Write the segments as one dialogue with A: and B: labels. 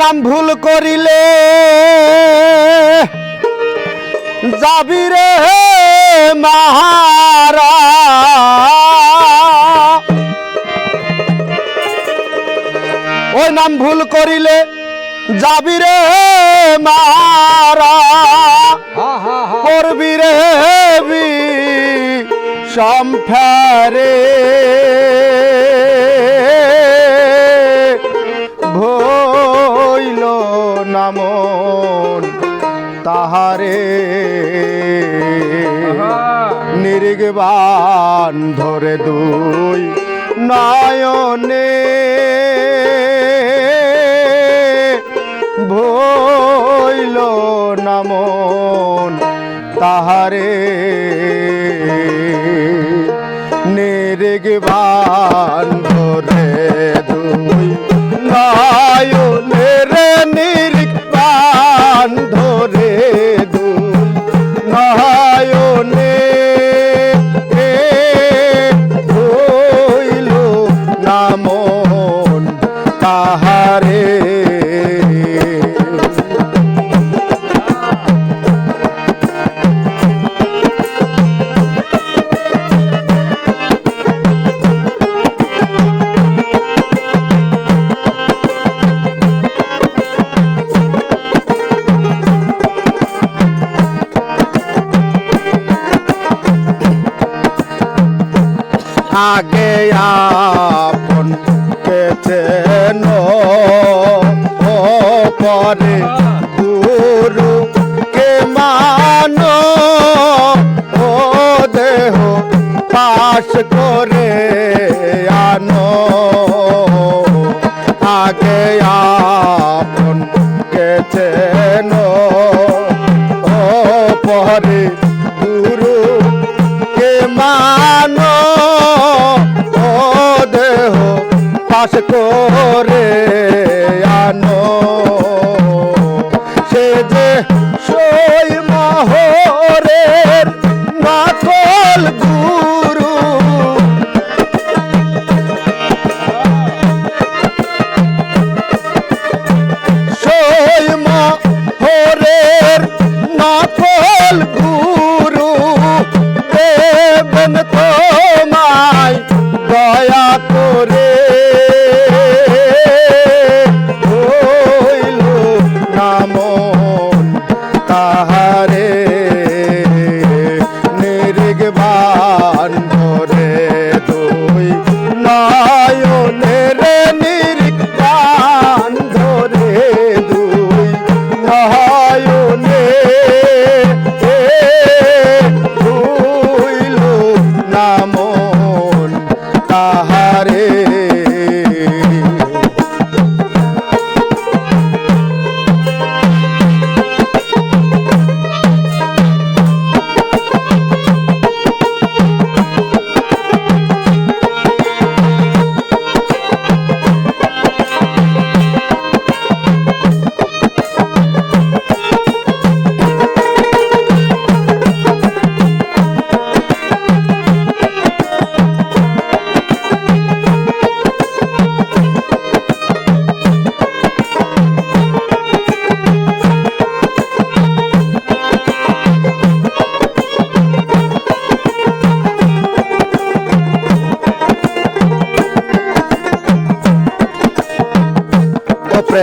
A: নাম ভুল করিলে যাবি রে মাহারা। ওই নাম ভুল করিলে যাবি রে মারা করবি রে বি সম্ফারে তাহারে নির্গবান ধরে দুই নয়নে। ভইল নামন তাহারে। নির্গবান ধরে দুই নয়নের ধরে আগে আপন পেতেন ও পরে গুরু কে মানো ও দেহ পাশ করে আনো। আগে আপন পেতেন ও পরে পাশ করে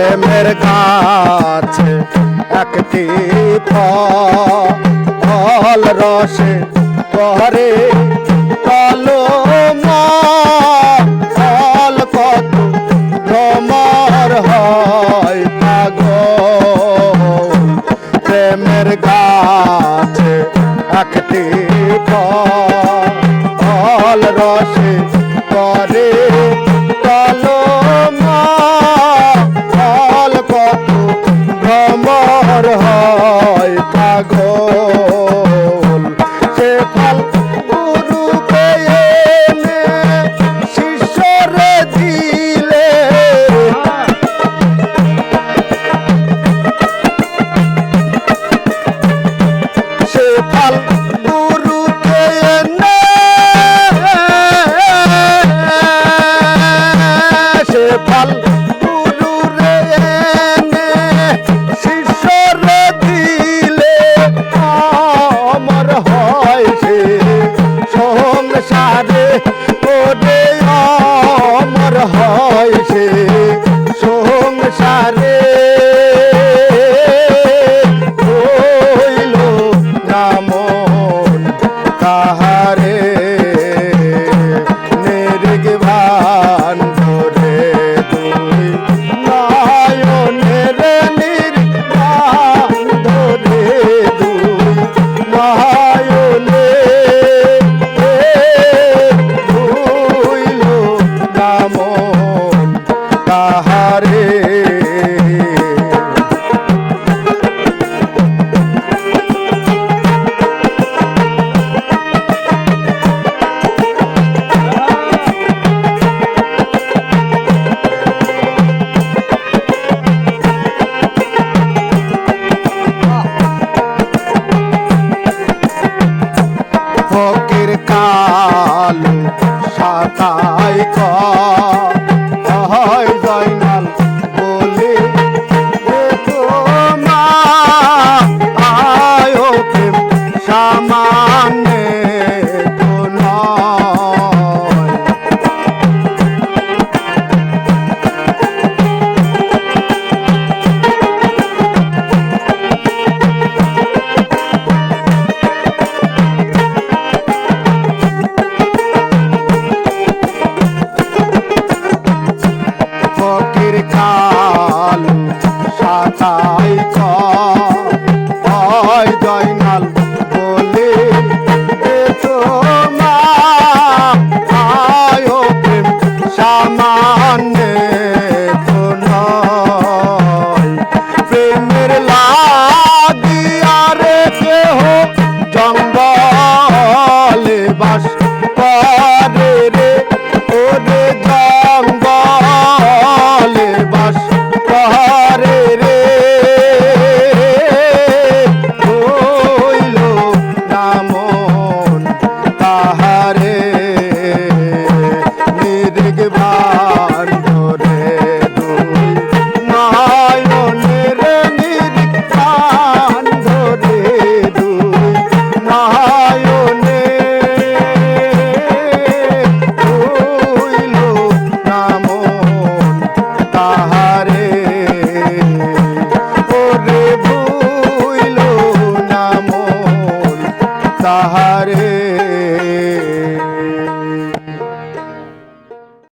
A: প্রেমের কাছে একটি ফল রসে করে গান 啊。চোখের কাল সাতাই কয় জয়নাল বলে তোমার আয় প্রেম সামান্য